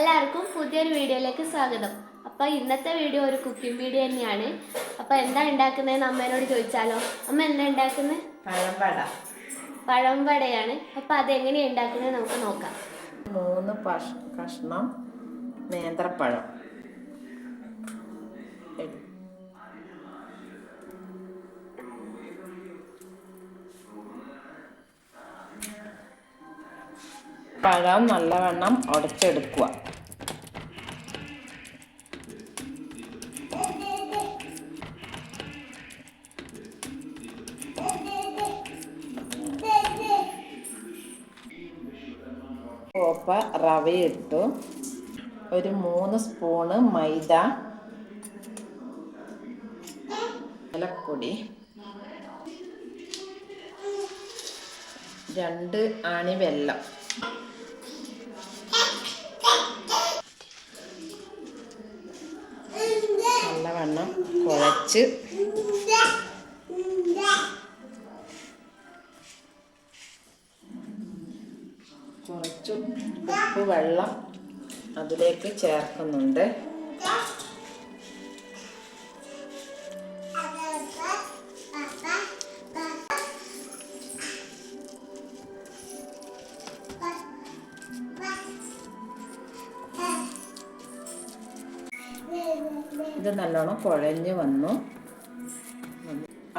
എല്ലാവർക്കും പുതിയൊരു വീഡിയോയിലേക്ക് സ്വാഗതം. അപ്പോൾ ഇന്നത്തെ വീഡിയോ ഒരു കുക്കിംഗ് വീഡിയോ തന്നെയാണ്. അപ്പോൾ എന്താ ഉണ്ടാക്കുന്നതെന്ന് അമ്മേനോട് ചോദിച്ചാലോ? അമ്മ എന്താ ഉണ്ടാക്കുന്നത്? പഴംപട പഴംപടയാണ് അപ്പോൾ അതെങ്ങനെയാണ് ഉണ്ടാക്കുന്നത് നമുക്ക് നോക്കാം. മൂന്ന് കഷ്ണം നേന്ത്രപ്പഴം. പഴം നല്ലവണ്ണം ഉടച്ചെടുക്കുക. കോപ്പ റവയിട്ടു. ഒരു മൂന്ന് സ്പൂണ് മൈദ. ഏലപ്പൊടി രണ്ട് ആണി വെള്ളം നല്ലവണ്ണം കുഴച്ച്. കുറച്ച് ഉപ്പ് വെള്ളം അതിലേക്ക് ചേർക്കുന്നുണ്ട്. ഇത് നല്ലോണം കുഴഞ്ഞ് വന്നു.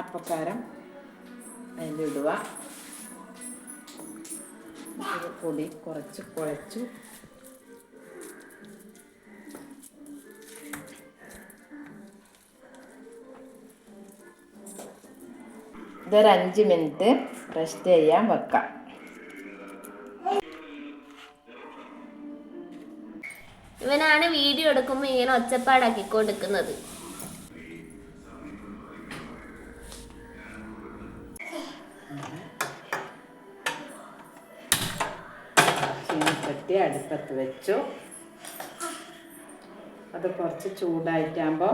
അപ്പക്കാരം അതിന്റെ ഇത് പൊടി കുറച്ച് കുഴച്ചു. ഇതൊരു അഞ്ച് മിനിറ്റ് റെസ്റ്റ് ചെയ്യാൻ വെക്കാം. ഇവനാണ് വീഡിയോ എടുക്കുമ്പോൾ ഇങ്ങനെ ഒച്ചപ്പാടാക്കിക്കൊണ്ടിരിക്കുന്നത്. ചീനിച്ചട്ടി അടുപ്പത്ത് വെച്ചു. അത് കുറച്ച് ചൂടായിട്ടാകുമ്പോൾ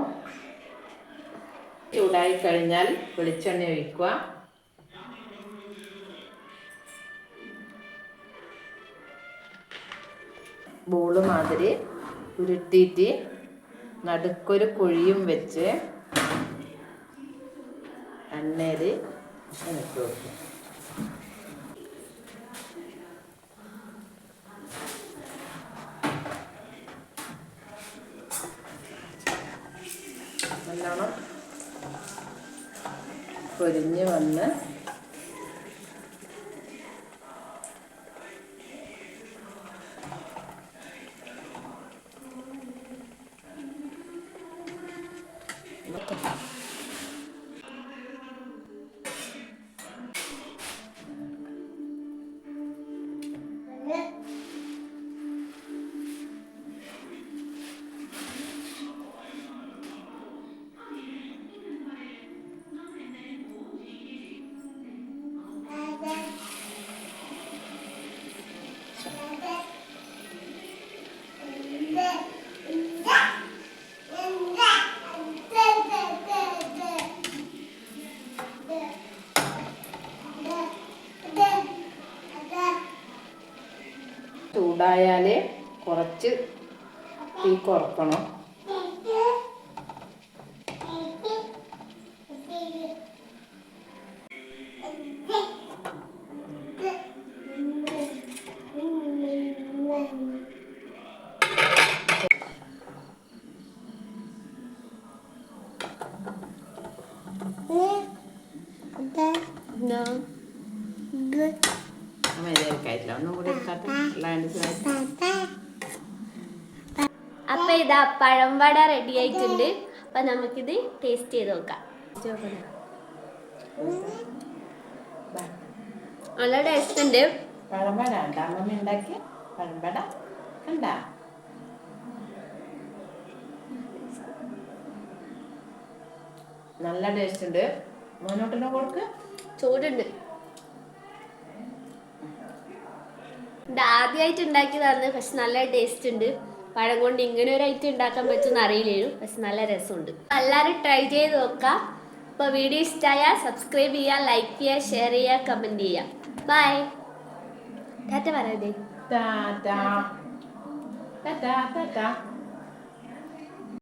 ചൂടായി കഴിഞ്ഞാൽ വെളിച്ചെണ്ണ ഒഴിക്കുക. ബോൾ മാതിരി ഉരുട്ടിയിട്ട് നടുക്കൊരു കുഴിയും വെച്ച് എണ്ണയിൽ ഇട്ട് വെക്കും നല്ലോണം പൊരിഞ്ഞ് വന്ന് ചൂടായാൽ കുറച്ച് തീ കുറക്കണം. മര്യാദക്കായിട്ടില്ല ഒന്നും കൂടി എടുക്കാത്ത അപ്പൊ ഇതാ പഴംവട റെഡി ആയിട്ടുണ്ട്. അപ്പൊ നമുക്കിത് ടേസ്റ്റ് ചെയ്ത് നോക്കാം. നല്ല ടേസ്റ്റ് ഉണ്ട്. ഉണ്ടാക്കി നല്ല ടേസ്റ്റ് ഉണ്ട്. മോനോട്ടിനെ കൊടുക്ക് ചൂടുണ്ട്. ഇത് ആദ്യമായിട്ട് ഉണ്ടാക്കിയതാണ് പക്ഷെ നല്ല ടേസ്റ്റ് ഉണ്ട്. പഴം കൊണ്ട് ഇങ്ങനെ ഒരു ഐറ്റം ഉണ്ടാക്കാൻ പറ്റുമെന്ന് അറിയില്ലേനു പക്ഷെ നല്ല രസമുണ്ട്. എല്ലാവരും ട്രൈ ചെയ്ത് നോക്കാം. അപ്പോൾ വീഡിയോ ഇഷ്ടമായാൽ സബ്സ്ക്രൈബ് ചെയ്യുക ലൈക്ക് ചെയ്യുക ഷെയർ ചെയ്യുക കമന്റ് ചെയ്യുക ബൈ ടാറ്റ പറയാതെ ടാറ്റാ ടാറ്റാ